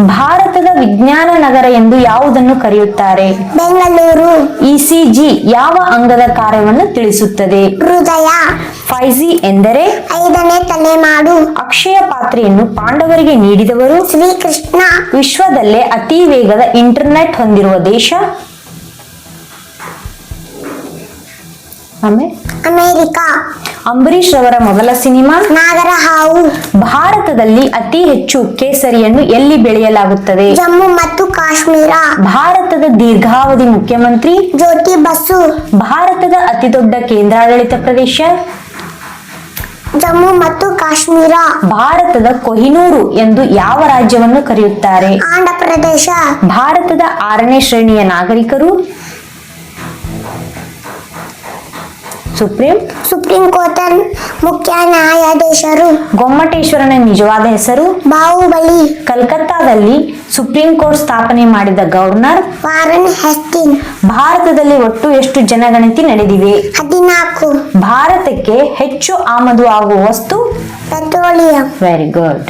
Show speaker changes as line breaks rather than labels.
ಭಾರತದ ವಿಜ್ಞಾನ ನಗರ ಎಂದು ಯಾವುದನ್ನು ಕರೆಯುತ್ತಾರೆ?
ಬೆಂಗಳೂರು.
ಇಸಿಜಿ ಯಾವ ಅಂಗದ ಕಾರ್ಯವನ್ನು ತಿಳಿಸುತ್ತದೆ?
ಹೃದಯ.
ಫೈಜಿ ಜಿ ಎಂದರೆ?
ಐದನೇ ತಲೆಮಾಡು
ಅಕ್ಷಯ ಪಾತ್ರೆಯನ್ನು ಪಾಂಡವರಿಗೆ ನೀಡಿದವರು?
ಶ್ರೀಕೃಷ್ಣ.
ವಿಶ್ವದಲ್ಲೇ ಅತಿ ವೇಗದ ಇಂಟರ್ನೆಟ್ ಹೊಂದಿರುವ ದೇಶ?
ಅಂಬರೀಶ್
ಅಂಬರೀಷ್ ರವರ ಮೊದಲ ಸಿನಿಮಾ?
ನಾಗರ ಹಾವು
ಭಾರತದಲ್ಲಿ ಅತಿ ಹೆಚ್ಚು ಕೇಸರಿಯನ್ನು ಎಲ್ಲಿ ಬೆಳೆಯಲಾಗುತ್ತದೆ?
ಜಮ್ಮು ಮತ್ತು ಕಾಶ್ಮೀರ.
ಭಾರತದ ದೀರ್ಘಾವಧಿ ಮುಖ್ಯಮಂತ್ರಿ?
ಜ್ಯೋತಿ ಬಸು.
ಭಾರತದ ಅತಿ ದೊಡ್ಡ ಕೇಂದ್ರಾಡಳಿತ ಪ್ರದೇಶ?
ಜಮ್ಮು ಮತ್ತು ಕಾಶ್ಮೀರ.
ಭಾರತದ ಕೊಹಿನೂರು ಎಂದು ಯಾವ ರಾಜ್ಯವನ್ನು ಕರೆಯುತ್ತಾರೆ?
ಆಂಧ್ರ ಪ್ರದೇಶ
ಭಾರತದ ಆರನೇ ಶ್ರೇಣಿಯ ನಾಗರಿಕರು? ಸುಪ್ರೀಂ
ಸುಪ್ರೀಂ ಕೋರ್ಟ್ ಮುಖ್ಯ ನ್ಯಾಯಾಧೀಶರು
ಗೊಮ್ಮಟೇಶ್ವರನ ನಿಜವಾದ ಹೆಸರು
ಬಾಹುಬಲಿ
ಕಲ್ಕತ್ತಾದಲ್ಲಿ ಸುಪ್ರೀಂ ಕೋರ್ಟ್ ಸ್ಥಾಪನೆ ಮಾಡಿದ ಗವರ್ನರ್
ವಾರನ್ ಹೆಸ್ಟಿನ್
ಭಾರತದಲ್ಲಿ ಒಟ್ಟು ಎಷ್ಟು ಜನಗಣತಿ ನಡೆದಿವೆ?
ಹದಿನಾಲ್ಕು.
ಭಾರತಕ್ಕೆ ಹೆಚ್ಚು ಆಮದು ಆಗುವ ವಸ್ತು
ಪೆಟ್ರೋಲಿಯಂ.
Very good